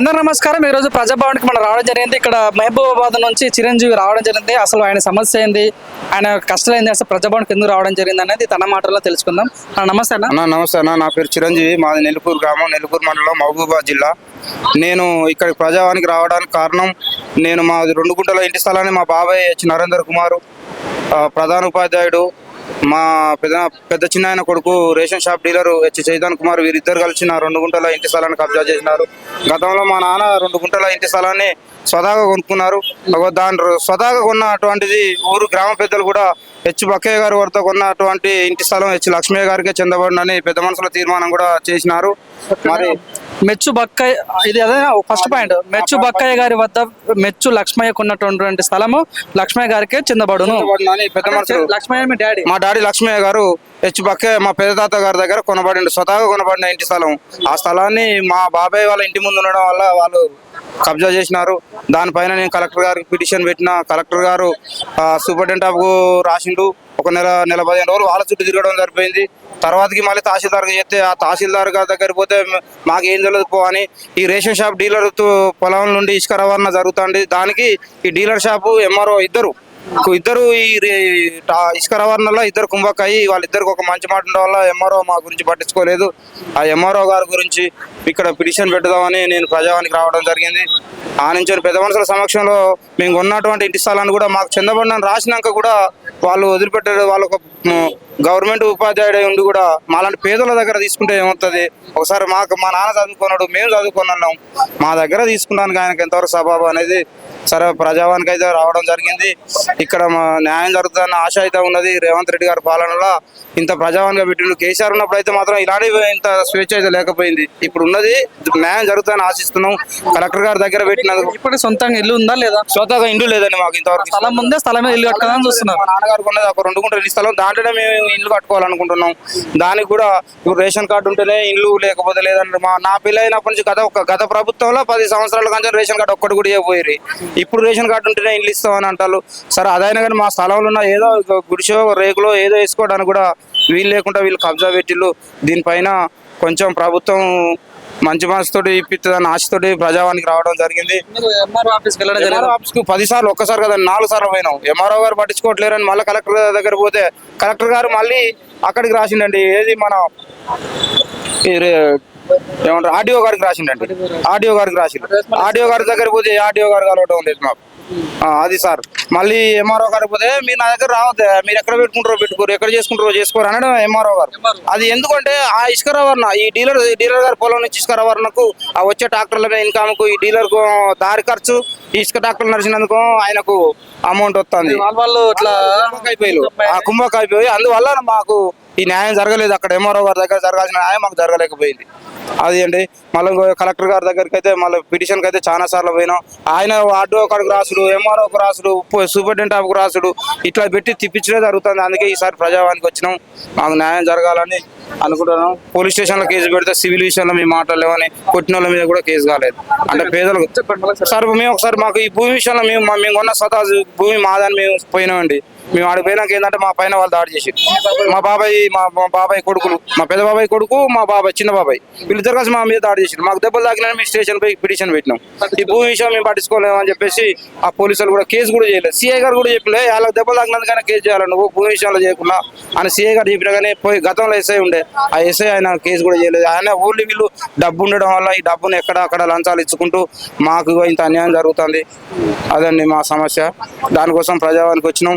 అందరు నమస్కారం. ఈరోజు రోజు ప్రజాభవన్కి మనం రావడం జరిగింది. ఇక్కడ మహబూబాబాద్ నుంచి చిరంజీవి రావడం జరిగింది. అసలు ఆయన సమస్య ఏంది? ఆయన కష్టాలు ఏంది? అసలు ప్రజాభవన్కి ఎందుకు రావడం జరిగింది అనేది తన మాటల్లో తెలుసుకుందాం. నమస్తే అన్న. నమస్తే అన్న. నా పేరు చిరంజీవి. మాది నెల్లూరు గ్రామం నెల్లూరు మండలం మహబూబాబాద్ జిల్లా. నేను ఇక్కడ ప్రజావానికి రావడానికి కారణం నేను మా రెండు గుంటల ఇంటి స్థలాన్ని మా బాబాయ్ హెచ్. నరేందర్ కుమారు ప్రధాన ఉపాధ్యాయుడు మా పెద్ద పెద్ద చిన్న ఆయన కొడుకు ration shop dealer H Chaitan Kumar వీరిద్దరు కలిసి నా రెండు గుంటల ఇంటి స్థలాన్ని కబ్జా చేసినారు. గతంలో మా నాన్న రెండు గుంటల ఇంటి స్థలాన్ని స్వతహాగా కొనుక్కున్నారు. దాని స్వతహాగా కొన్నటువంటిది ఊరు గ్రామ పెద్దలు కూడా హెచ్ బక్కయ్య గారి వద్ద కొన్నటువంటి ఇంటి స్థలం హెచ్ లక్ష్మయ్య గారికే చెందబడినని పెద్ద మనుషుల తీర్మానం కూడా చేసినారు. మరి మెచ్చు బక్కయ్య ఇది అదే ఫస్ట్ పాయింట్. మెచ్చు బక్కయ్య గారి వద్ద మెచ్చు లక్ష్మయ్యకు ఉన్నటువంటి స్థలము లక్ష్మయ్య గారికే చెందబడును. పెద్ద మనుషులు లక్ష్మయ్య మీ డాడీ. మా డాడీ లక్ష్మయ్య గారు హెచ్ పక్కే మా పెద్ద తాత గారి దగ్గర కొనబడిండు. స్వతహాగా కొనబడిన ఇంటి స్థలం. ఆ స్థలాన్ని మా బాబాయ్ వాళ్ళ ఇంటి ముందు ఉండడం వల్ల వాళ్ళు కబ్జా చేసినారు. దానిపైన నేను కలెక్టర్ గారికి పిటిషన్ పెట్టిన కలెక్టర్ గారు సూపరింటెండెంట్ ఆఫ్ రాసిండు. ఒక నెల నెల పదిహేను రోజులు వాళ్ళ చుట్టూ తిరగడం సరిపోయింది. తర్వాతకి మళ్ళీ తహసీల్దార్కి చెప్తే ఆ తహసీల్దార్ గారి దగ్గర పోతే మాకేం మాకు ఏం తెలియదు పో అని ఈ రేషన్ షాప్ డీలర్ పొలం నుండి ఇసుక రవాణా జరుగుతుంది. దానికి ఈ డీలర్ షాపు ఎంఆర్ఓ ఇద్దరు ఇద్దరు ఈ రే- ఇసుక రవాణాలో ఇద్దరు కుంభకాయి వాళ్ళిద్దరికి ఒక మంచి మాట ఉండడం వల్ల ఎంఆర్ఓ మా గురించి పట్టించుకోలేదు. ఆ ఎంఆర్ఓ గారి గురించి ఇక్కడ పిటిషన్ పెట్టుదామని నేను ప్రజావానికి రావడం జరిగింది. ఆ నుంచి పెద్ద మనుషుల సమక్షంలో మేము ఉన్నటువంటి ఇంటి స్థలాన్ని కూడా మాకు చెందబడిన రాసినాక కూడా వాళ్ళు వదిలిపెట్టారు వాళ్ళకు ఒక గవర్నమెంట్ ఉపాధ్యాయుడు ఉండి కూడా మాలాంటి పేదల దగ్గర తీసుకుంటే ఏమవుతుంది? ఒకసారి మాకు మా నాన్న చదువుకున్నాడు మేము చదువుకున్నాం మా దగ్గర తీసుకున్నానికి ఆయనకు ఎంతవరకు సబాబు అనేది సరే ప్రజావానికి అయితే రావడం జరిగింది. ఇక్కడ మా న్యాయం జరుగుతుందన్న ఆశ అయితే ఉన్నది. రేవంత్ రెడ్డి గారి పాలనలో ఇంత ప్రజావానిగా పెట్టిండు. కేసీఆర్ ఉన్నప్పుడు అయితే మాత్రం ఇలాంటి ఇంత స్వేచ్ఛ అయితే లేకపోయింది. ఇప్పుడు ఉన్నది న్యాయం జరుగుతుందని ఆశిస్తున్నాం. కలెక్టర్ గారి దగ్గర పెట్టినందుకు ఇప్పుడు సొంతంగా ఇల్లు ఉందా లేదా? స్వతహాగా ఇండ్లు లేదండి మాకు ఇంతవరకు. స్థలం ఉందే? స్థలం ఇల్లు కట్టుకోవాలని చూస్తున్నారు. మా నాన్నగారికి ఉన్నది. ఒక రెండు గుంటలు ఇల్లు స్థలం? దాంట్లోనే మేము ఇల్లు కట్టుకోవాలనుకుంటున్నాం. దానికి కూడా ఇప్పుడు రేషన్ కార్డు ఉంటేనే ఇల్లు లేకపోతే లేదంటే మా నా పిల్ల అయినప్పటి నుంచి గత ఒక గత ప్రభుత్వంలో పది సంవత్సరాల కంటే రేషన్ కార్డు ఒక్కటి కూడా ఇవ్వబోయి ఇప్పుడు రేషన్ కార్డు ఉంటేనే ఇల్లు ఇస్తామని అంటారు. సరే అదైనా కానీ మా స్థలంలో ఉన్న ఏదో ఒక గుడిసో రేకులో ఏదో వేసుకోవడానికి కూడా వీలు లేకుండా వీళ్ళు కబ్జా పెట్టిళ్ళు. దీనిపైన కొంచెం ప్రభుత్వం మంచి మనసుతోటి ఇప్పిస్తుందని ఆశతోటి ప్రజావానికి రావడం జరిగింది. ఆఫీస్కి పది సార్లు ఒక్కసారి కదా నాలుగు సార్లు పోయినాం. ఎంఆర్ఓ గారు పట్టించుకోవట్లేరని మళ్ళీ కలెక్టర్ గారి దగ్గర పోతే కలెక్టర్ గారు మళ్ళీ అక్కడికి రాసిండండి. ఏది మన ఏమంటారు? ఆర్డీఓ గారికి రాసిండండి. ఆర్డీఓ గారికి రాసిండు. ఆర్డీఓ గారి దగ్గర పోతే ఆర్డీఓ గారు కలవడం లేదు మాకు. అది సార్. మళ్ళీ ఎంఆర్ఓ గారికి పోతే మీరు నా దగ్గర రావద్దు. మీరు ఎక్కడ పెట్టుకుంటారో పెట్టుకోరు. ఎక్కడ చేసుకుంటారో చేసుకోరు అనడం ఎంఆర్ఓ గారు. అది ఎందుకంటే ఆ ఇసుక రవాణా ఈ డీలర్ డీలర్ గారి పొలం నుంచి ఇసుక రవాణాకు ఆ వచ్చే ట్రాక్టర్ల ఇన్కమ్కు ఈ డీలర్కు దారి ఖర్చు ఈ ఇసుక ట్రాక్టర్ నడిచినందుకు ఆయనకు అమౌంట్ వస్తుంది. వాళ్ళ వాళ్ళు ఇట్లా అయిపోయి ఆ కుంభక అయిపోయి అందువల్ల మాకు ఈ న్యాయం జరగలేదు. అక్కడ ఎంఆర్ఓ గారి దగ్గర జరగాల్సిన న్యాయం మాకు జరగలేకపోయింది. అది అండి మళ్ళీ కలెక్టర్ గారి దగ్గరికి అయితే మళ్ళీ పిటిషన్కి అయితే చాలా సార్లు పోయినాం. ఆయన ఆర్డీఓ కాడికి రాసుడు ఎంఆర్ఓకి రాసుడు సూపరింటెండెంట్ ఆఫ్కి రాసుడు ఇట్లా పెట్టి తిప్పించడే జరుగుతుంది. అందుకే ఈసారి ప్రజావానికి వచ్చినాం. మాకు న్యాయం జరగాలని అనుకుంటున్నాం. పోలీస్ స్టేషన్లో కేసు పెడితే సివిల్ విషయంలో మేము మాట్లాడలేమని కొట్టిన వాళ్ళ మీద కూడా కేసు కాలేదు. అంటే పేదలకు సార్ మేము ఒకసారి మాకు ఈ భూమి విషయంలో మేము మా- మేము కొన్న స్వతహా భూమి మాదని మేము పోయినామండి. మేము ఆడికి పోయినాక ఏంటంటే మా పైన వాళ్ళు దాడి చేసి మా బాబాయ్ మా మా బాబాయ్ కొడుకులు మా పెద్ద బాబాయ్ కొడుకు మా బాబాయ్ చిన్న బాబాయ్ వీళ్ళిద్దరు కలిసి మా మీద దాడి చేసారు మాకు దెబ్బలు తాకినా మేము స్టేషన్ పోయి పిటిషన్ పెట్టినాం. ఈ భూమి విషయం మేము పట్టించుకోలేము అని చెప్పేసి ఆ పోలీసులు కూడా కేసు కూడా చేయలేదు. సిఐ గారు కూడా చెప్పలే వాళ్ళకి దెబ్బలు తాకినందుకైనా కేసు చేయాలి నువ్వు భూమి విషయంలో చేయకుండా. అని సిఐ గారు చెప్పినా కానీ పోయి గతంలో ఎస్ఐ ఉండే. ఆ ఎస్ఐ ఆయన కేసు కూడా చేయలేదు. ఆయన ఊళ్ళో వీళ్ళు డబ్బు ఉండడం వల్ల ఈ డబ్బును ఎక్కడ అక్కడ లంచాలు ఇచ్చుకుంటూ మాకు ఇంత అన్యాయం జరుగుతుంది. అదండి మా సమస్య. దానికోసం ప్రజావానికి వచ్చినాం.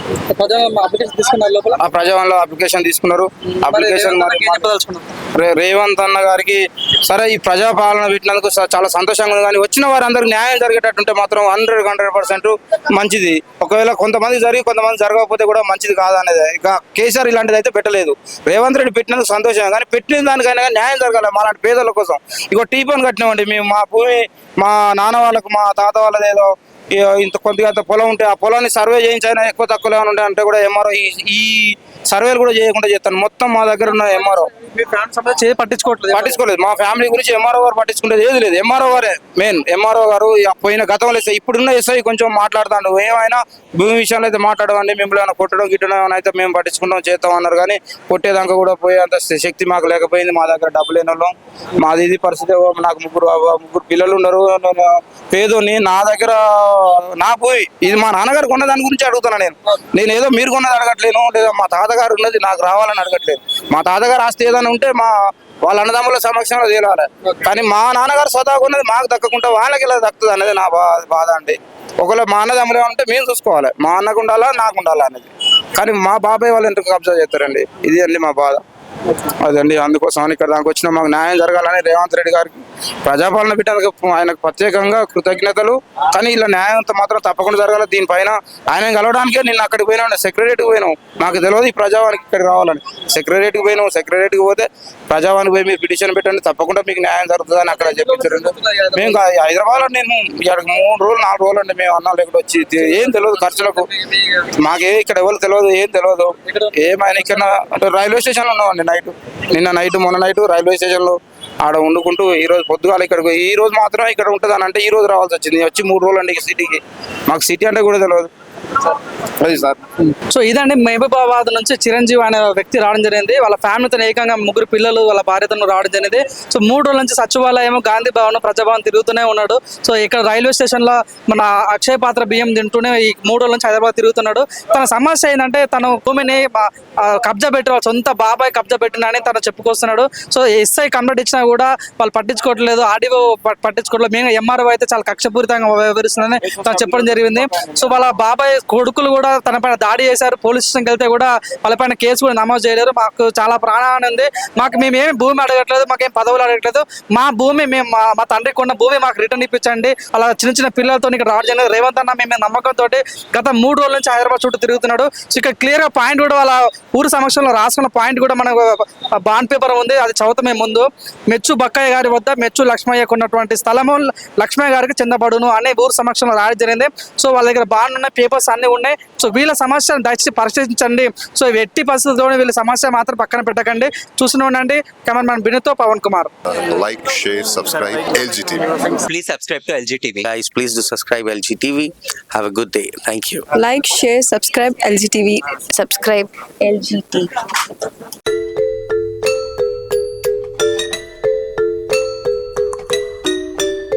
ప్రజా అప్లికేషన్ తీసుకున్నారు. అప్లికేషన్ రేవంత్ అన్న గారికి సరే ఈ ప్రజాపాలన పెట్టినందుకు స- చాలా సంతోషంగా ఉంది. కానీ వచ్చిన వారందరికి న్యాయం జరిగేటట్టుంటే మాత్రం హండ్రెడ్ హండ్రెడ్ పర్సెంట్ మంచిది. ఒకవేళ కొంతమంది జరిగి కొంతమంది జరగకపోతే కూడా మంచిది కాదనేది. ఇక కేసీఆర్ ఇలాంటిది అయితే పెట్టలేదు. రేవంత్ రెడ్డి పెట్టినందుకు సంతోషం కానీ పెట్టిన దానికైనా కానీ న్యాయం జరగాలి మాలాంటి పేదల కోసం. ఇగో టీపన్ కట్టినామండి. మేము మా భూమి మా నాన్న వాళ్ళకు మా తాత వాళ్ళది ఏదో ఈ- ఇంత కొద్దిగా పొలం ఉంటే ఆ పొలాన్ని సర్వే చేయించైనా ఎక్కువ తక్కువ ఏమైనా ఉంటే అంటే కూడా ఎంఆర్ఓ ఈ సర్వేలు కూడా చేయకుండా చేస్తాను. మొత్తం మా దగ్గర ఉన్న ఎంఆర్ఓ పట్టించుకోవట్లేదు. పట్టించుకోలేదు. మా ఫ్యామిలీ గురించి ఎంఆర్ఓ గారు పట్టించుకునేది ఏది లేదు. ఎంఆర్ఓ గారే మెయిన్ ఎంఆర్ఓ గారు పోయిన గతంలో ఎస్ఐ ఇప్పుడున్న ఎస్ఐ కొంచెం మాట్లాడుతాడు. ఏమైనా భూమి విషయంలో అయితే మాట్లాడమండి మిమ్మల్ని ఏమైనా కొట్టడం గిట్టడం ఏమైనా అయితే మేము పట్టించుకుంటాం చేస్తాం అన్నారు. కానీ కొట్టేదాకా కూడా పోయేంత శక్తి మాకు లేకపోయింది. మా దగ్గర డబ్బు లేని వాళ్ళం. మాది ఇది పరిస్థితి. నాకు ముగ్గురు ముగ్గురు పిల్లలు ఉన్నారు. నేను పేదోని నా దగ్గర నా పోయి ఇది మా నాన్నగారు కొన్న దాని గురించి అడుగుతున్నా నేను. నేను ఏదో మీరు కొన్నది అడగట్లేను లేదా మా తాతగారు ఉన్నది నాకు రావాలని అడగట్లేదు. మా తాతగారు ఆస్తి ఏదైనా ఉంటే మా వాళ్ళ అన్నదమ్ముల సమక్షంలో తేలాలి. కానీ మా నాన్నగారు స్వతహా ఉన్నది మాకు దక్కకుండా వాళ్ళకి ఇలా దక్కుతుంది అనేది నా బాధ అండి. ఒకవేళ మా అన్నదమ్ములు ఏమంటే మేము చూసుకోవాలి. మా అన్నకు ఉండాలా నాకు ఉండాలా అనేది. కానీ మా బాబాయ్ వాళ్ళు ఎందుకు కబ్జా చేస్తారండి? ఇది అండి మా బాధ. అదండి అందుకోసం ఇక్కడ దానికి వచ్చిన మాకు న్యాయం జరగాలని రేవంత్ రెడ్డి గారికి ప్రజాపాలన పెట్టడానికి ఆయనకు ప్రత్యేకంగా కృతజ్ఞతలు. కానీ ఇలా న్యాయంతో మాత్రం తప్పకుండా జరగాలి. దీనిపైన ఆయన కలవడానికే నిన్న అక్కడికి పోయినా సెక్రటరీకి పోయినాం. మాకు తెలియదు ఈ ప్రజావానికి ఇక్కడికి రావాలని. సెక్రటరీకి పోయినాం సెక్రటరీకి పోతే ప్రజావానికి పోయి మీరు పిటిషన్ పెట్టండి. తప్పకుండా మీకు న్యాయం జరుగుతుందని అక్కడ చెప్పించారండి మేము హైదరాబాద్లో నేను ఇక్కడ మూడు రోజులు నాలుగు రోజులు అండి. మేము అన్నాలు ఇక్కడ వచ్చి ఏం తెలియదు ఖర్చులకు. మాకే ఇక్కడ ఎవరు తెలియదు ఏం తెలియదు. ఏమైనా ఇక్కడ అంటే రైల్వే స్టేషన్లో ఉన్నామండి నైట్. నిన్న నైట్ మొన్న నైట్ రైల్వే స్టేషన్లో ఆడ వండుకుంటూ ఈ రోజు పొద్దుగాల ఇక్కడికి ఈ రోజు మాత్రం ఇక్కడ ఉంటుంది అని అంటే ఈ రోజు రావాల్సి వచ్చింది. వచ్చి మూడు రోజులు అండి సిటీకి మాకు సిటీ అంటే కూడా తెలియదు అది సార్. సో ఇదండి మహబూబాబాద్ నుంచి చిరంజీవి అనే వ్యక్తి రావడం జరిగింది. వాళ్ళ ఫ్యామిలీతో ఏకంగా ముగ్గురు పిల్లలు వాళ్ళ భార్యతో రావడం జరిగింది. సో మూడు రోజుల నుంచి సచివాలయం గాంధీ భవన్ ప్రజాభవన్ తిరుగుతూనే ఉన్నాడు. సో ఇక్కడ రైల్వే స్టేషన్లో మన అక్షయ పాత్ర బియ్యం తింటూనే ఈ మూడు రోజుల నుంచి హైదరాబాద్ తిరుగుతున్నాడు. తన సమస్య ఏంటంటే తన భూమిని కబ్జా పెట్టి వాళ్ళ సొంత బాబాయ్ కబ్జా పెట్టినని తను చెప్పుకొస్తున్నాడు. సో ఎస్ఐ కంప్లైంట్ ఇచ్చినా కూడా వాళ్ళు పట్టించుకోవట్లేదు. ఆడియో పట్టించుకోవట్లేదు. మేము ఎంఆర్ఓ అయితే చాలా కక్షపూరితంగా వ్యవహరిస్తుందని తను చెప్పడం జరిగింది. సో వాళ్ళ బాబాయ్ కొడుకులు కూడా తన పైన దాడి చేశారు. పోలీస్ స్టేషన్కి వెళ్తే కూడా వాళ్ళ పైన కేసు కూడా నమోదు చేయలేరు. మాకు చాలా ప్రాణాన్ని ఉంది. మాకు మేమేమి భూమి అడగట్లేదు మాకేం పదవులు అడగట్లేదు. మా భూమి మేము మా మా తండ్రికి ఉన్న భూమి మాకు రిటర్న్ ఇప్పించండి. అలా చిన్న చిన్న పిల్లలతో ఇక్కడ రావడం జరిగింది రేవంత్ అన్న మేము నమ్మకంతో గత మూడు రోజుల నుంచి హైదరాబాద్ చుట్టూ తిరుగుతున్నాడు. సో ఇక్కడ క్లియర్గా పాయింట్ కూడా వాళ్ళ ఊరు సమక్షంలో రాసుకున్న పాయింట్ కూడా మనకు బాండ్ పేపర్ ఉంది. అది చదువుతామే ముందు. మెచ్చు బక్కయ్య గారి వద్ద మెచ్చు లక్ష్మయ్యకు ఉన్నటువంటి స్థలము లక్ష్మయ్య గారికి చెందబడును అనే ఊరు సమక్షంలో రాయడం జరిగింది. సో వాళ్ళ దగ్గర బాండ్ ఉన్నాయి పేపర్స్ అన్ని ఉన్నాయి. సో వీళ్ళ సమస్యను దయచేసి పరిశీలించండి. సో ఎట్టి పరిస్థితితో వీళ్ళ సమస్య మాత్రం పక్కన పెట్టకండి. చూసిన ఉండండి. Man బినుతో Pavan Kumar. Like share subscribe LG TV. Please subscribe to LG TV. Guys please do subscribe LG TV. Have a good day thank you like share subscribe LG TV. Subscribe LG TV.